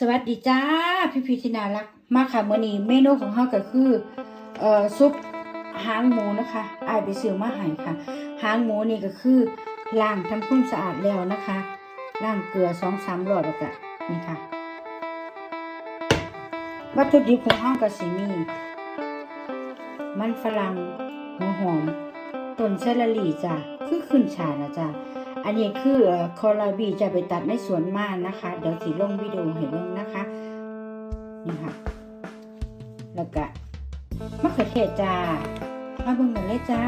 สวัสดีจ้าพี่พีที่น่ารักมากค่ะมื้อนี้เมนูของเฮาก็คือเอ่อซุปหางหมูนะคะอายไปซื้อมาให้ค่ะ หางหมูนี่ก็คือล้างทำความสะอาดแล้วนะคะล้างเกลือ2-3รอบแล้วก็นี่ค่ะ วัตถุดิบของเฮาก็สิมี มันฝรั่งหัวหอมต้นเซลลี่จ้ะคือขึ้นฉานะจ้ะ อันนี้คือคอลาบีจะไปตัดในสวนมานะคะ เดี๋ยวสิลงวิดีโอให้เบิ่งนะคะ นี่ค่ะ แล้วก็มะเขือเทศจ้า มาเบิ่งกันเลยจ้า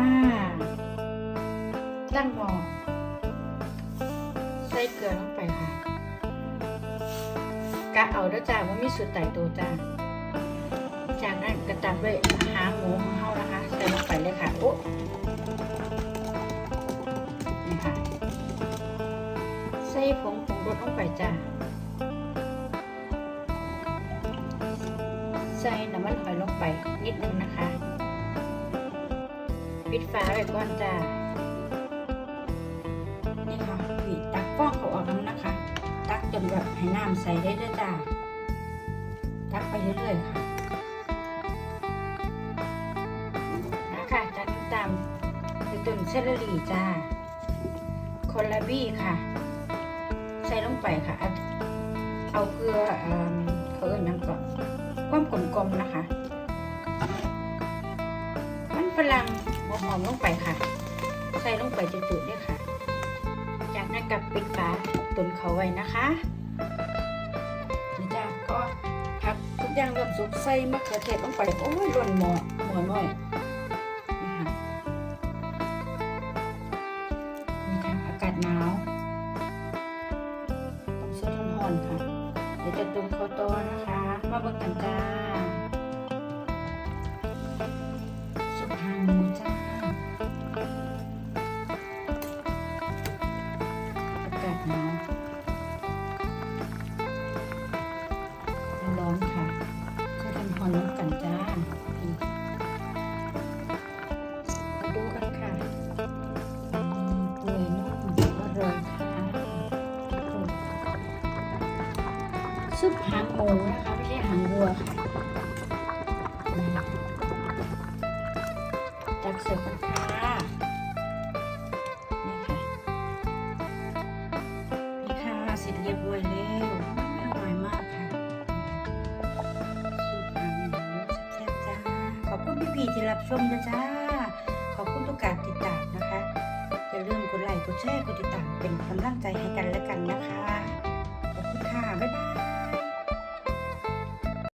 ตั้งหม้อใส่เกลือลงไปค่ะกะเอาเด้อจ้าว่ามีสูตรไต่ตัวจ้า จากนั้นก็ตามด้วยหางหมูของเฮานะคะ ใส่ลงไปเลยค่ะ โอ้ ใส่ผงผงรสลงไปจ้าใส่น้ำมันหอยลงไปนิดนึงนะคะ ปิดฝาไว้ก่อนจ้านี่ค่ะปิดตักฟองเขาออกน้ำนะคะ ตักจนแบบให้น้ำใส่ได้ด้วยจ้าตักไปเรื่อยๆค่ะนะคะจากนั้นตามด้วยต้นเซเลอรี่จ้า คอลลาบี้ค่ะ ใส่ลงไปค่ะ เอาเกลือเอิ่มเขาเอ่ยนั่นก่อนความกลมๆนะคะ มันฝรั่งหัวหอมลงไปค่ะ ใส่ลงไปจุดๆด้วยค่ะ จากนั้นกับปิดฝาตุนเขาไว้นะคะนี่จ้าก็ผักทุกอย่างเริ่มสุกใส่มะเขือเทศลงไป โอ้ยหล่นหมอหมอน้อยนี่ค่ะนี่ค่ะอากาศหนาว ดี๋ยวจะตุนข้าวต้นะคะ มาเบิ่งกันจ้า ซุปหางหมูนะคะไม่ใช่หางวัวค่ะจักเสิร์ฟค่ะนี่ค่ะ นี่ค่ะเสร็จเรียบร้อยแล้วอร่อยมากค่ะซุปหางหมูแซ่บจ้าขอบคุณพี่ๆที่รับชมนะจ้าขอบคุณทุกการติดตามนะคะอย่าลืมกดไลค์กดแชร์กดติดตามเป็นกำลังใจให้กันและกันนะคะ ขอบคุณค่ะ บ๊ายบาย